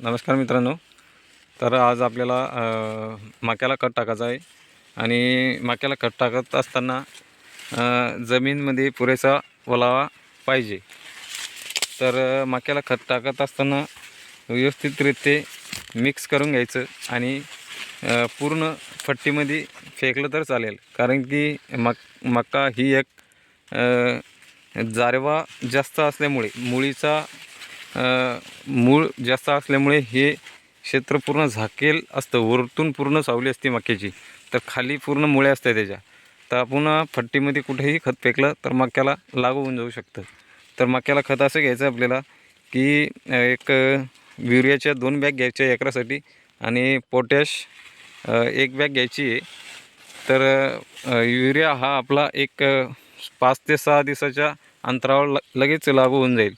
नमस्कार मित्रांनो. तर आज आपल्याला मक्याला खत टाकायचं आहे. आणि मक्याला खत टाकत असताना जमीनमध्ये पुरेसा ओलावा पाहिजे. तर मक्याला खत टाकत असताना व्यवस्थितरित्या मिक्स करून घ्यायचं आणि पूर्ण फट्टीमध्ये फेकलं तर चालेल. कारण की मक मका ही एक जारवा जास्त असल्यामुळे मुळीचा मूळ जास्त असल्यामुळे हे क्षेत्र पूर्ण झाकेल असतं. वरतून पूर्ण सावली असते मक्याची. तर खाली पूर्ण मुळे असतात त्याच्या. तर आपण फट्टीमध्ये कुठेही खत फेकलं तर मक्याला लागू होऊन जाऊ शकतं. तर मक्याला खत असं घ्यायचं आपल्याला की एक युरियाच्या दोन बॅग घ्यायच्या एकरासाठी आणि पोटॅश एक बॅग घ्यायची आहे. तर युरिया हा आपला एक पाच ते सहा दिवसाच्या अंतरावर ल लगेच लागू होऊन जाईल.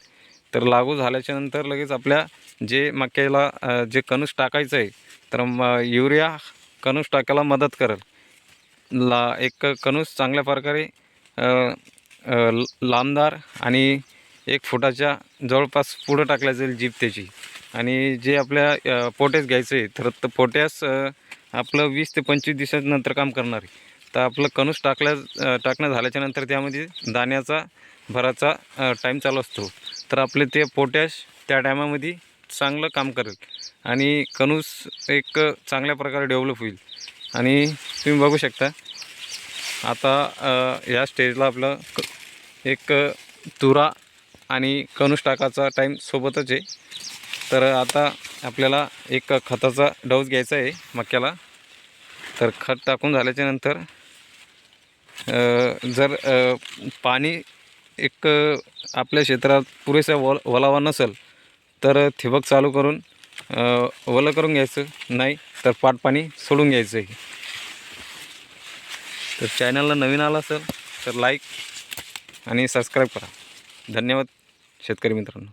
तर लागू झाल्याच्यानंतर लगेच आपल्या जे मक्याला जे कणूस टाकायचं आहे तर म युरिया कणूस टाकायला मदत करेल. ला एक कणूस चांगल्या प्रकारे ल- लांबदार आणि एक फुटाच्या जवळपास पुढं टाकल्या जाईल जीप त्याची. आणि जे आपल्या पोट्यास घ्यायचं आहे तर त- आपलं वीस ते पंचवीस दिवसानंतर काम करणार आहे. तर आपलं कणूस टाकल्या टाकणं झाल्याच्यानंतर त्यामध्ये दाण्याचा भराचा टाईम चालू असतो. तर आपले ते पोटॅश त्या टायमामध्ये चांगलं काम करेल. आणि कणूस एक चांगल्या प्रकारे डेव्हलप होईल. आणि तुम्ही बघू शकता आता या स्टेजला आपलं क एक तुरा आणि कणूस टाकाचा टाईम सोबतच आहे. तर आता आपल्याला एक खताचा डोस घ्यायचा आहे मक्याला. तर खत टाकून झाल्याच्यानंतर जर पाणी एक आपल्या क्षेत्रात पुरेसा वल ओलावा नसेल तर ठिबक चालू करून ओलं करून घ्यायचं नाही तर पाटपाणी सोडून घ्यायचं आहे तर चॅनलला नवीन आला असेल तर लाईक आणि सबस्क्राईब करा. धन्यवाद शेतकरी मित्रांनो.